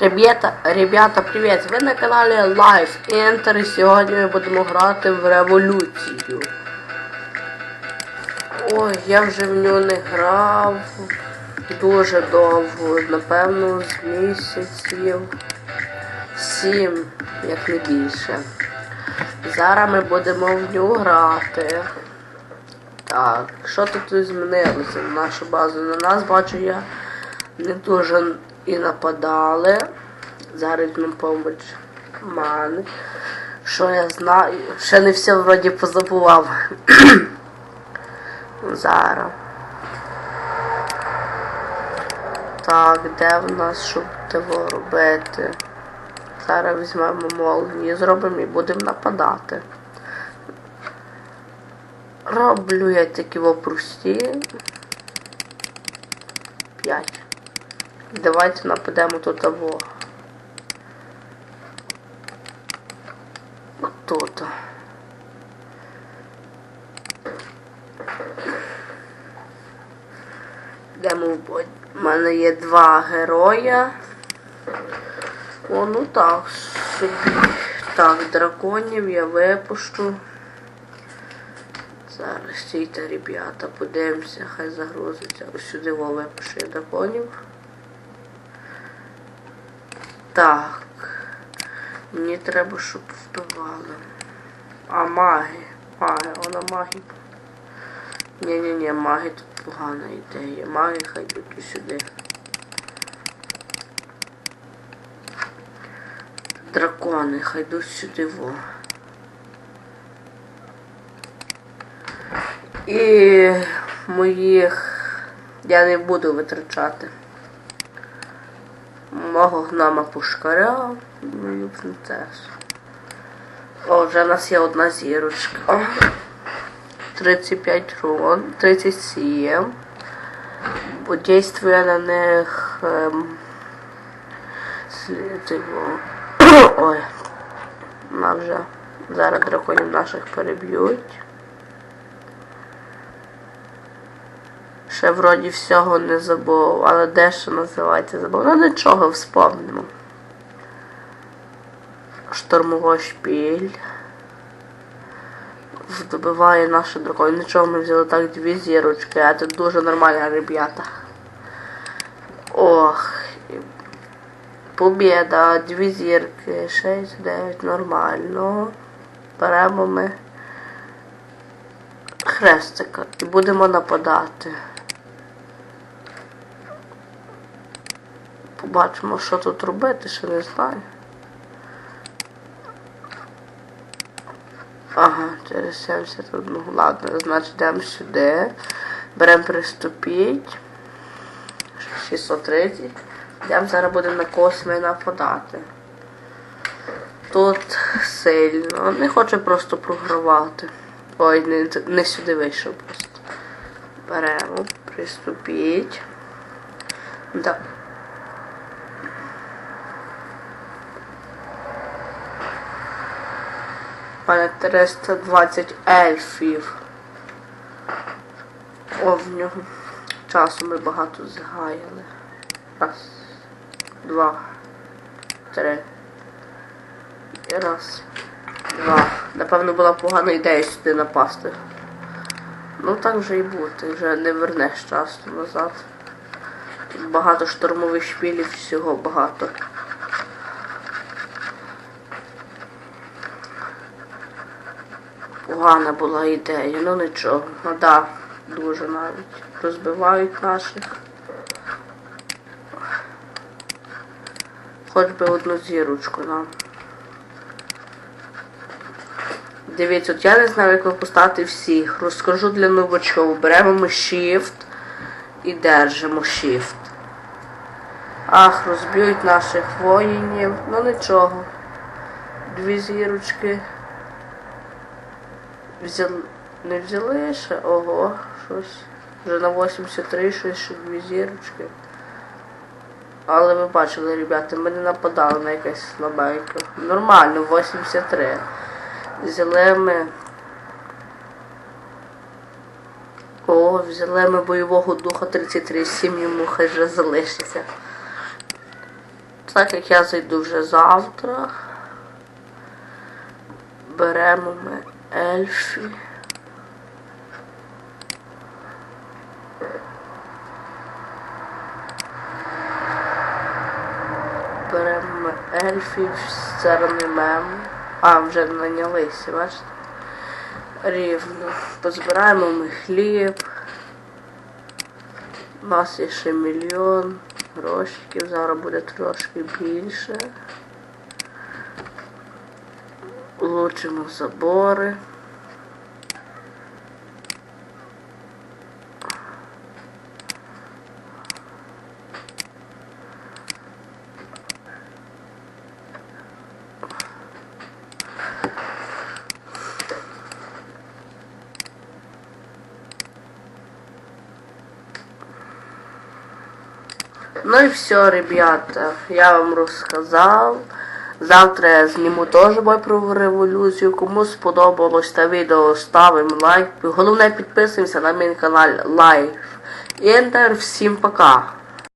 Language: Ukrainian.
Ребята, ребята, привіт! Ви на каналі Life Enter і сьогодні ми будемо грати в революцію. Ой, я вже в нього не грав дуже довго, напевно, з місяців сім, як не більше. Зараз ми будемо в нього грати. Так, що тут змінилося на нашу базу? На нас бачу я не дуже і нападали. Зараз на помоч мани. Що я знаю? Ще не все вроді позабував. Зараз. Так, де в нас, щоб того робити? Зараз візьмемо молнію, зробимо і будемо нападати. Роблю я такі вопрості. П'ять. Давайте нападемо тут або. Тут. Йдемо в бой. У мене є два героя. О, ну так, собі. Так, драконів я випущу. Зараз стійте, ребята, подивимося, хай загрузиться. Ось сюди во випишу я драконів. Так. Мені треба, щоб вбивали. А маги. Маги, вона маги. Ні-ні-ні, маги тут погана ідея. Маги хай йдуть сюди. Дракони, хай йдуть сюди во. І моїх я не буду витрачати. Мого гнома пушкаря. О, вже в нас є одна зірочка. 35 рун, 37. Бо дійствує на них ем, слідиво. Ой. На вже. Зараз драконів наших переб'ють. Ще вроді всього не забув, але дещо називається забув. Ну нічого вспомнимо. Штурмова шпіль. Добиває наші дракони. Нічого ми взяли так дві зірочки, а це дуже нормально, ребята. Ох. і Побєда, дві зірки, 6, 9, нормально. Беремо ми хрестика і будемо нападати. Побачимо, що тут робити, ще не знаю. Ага, через 71. Ладно, значить йдемо сюди. Беремо приступіть. 630. Йдемо зараз будемо на косми нападати. Тут сильно. Не хочу просто програвати. Ой, не, не сюди вийшов просто. Беремо, приступіть. Да. Мене 320 ельфів. О, в нього часу ми багато згаяли. Раз, два, три. Раз, два. Напевно, була погана ідея сюди напасти. Ну так вже і бути, вже не вернеш часу назад. Тут багато штурмових шпілів, всього багато. Погана була ідея, ну нічого. Ну да, дуже навіть. Розбивають наших. Хоч би одну зірочку нам. Дивіться, от я не знаю, як ви поставити всіх. Розкажу для новачків. Беремо ми Shift і держимо Shift. Ах, розб'ють наших воїнів. Ну нічого. Дві зірочки. Взяли. Не взяли ще? Ого, щось. Вже на 83 щось ще дві зірочки. Але ви бачили, ребята, ми не нападали на якесь слабеньке. Нормально, 83. Взяли ми. О, взяли ми бойового духа 33, 7 йому хай вже залишиться. Так як я зайду вже завтра. Беремо ми ельфі. Беремо ельфів, сцернемем. А, вже нанялися, бачите? Рівно. Позбираємо ми хліб. У нас є ще мільйон грошиків, зараз буде трошки більше. Улучшимо забори. Ну і все, ребята, я вам розказав. Завтра я зніму теж бой про революцію. Кому сподобалось це відео, ставимо лайк. Головне підписуємося на мій канал Лайф Ендер. Всім пока!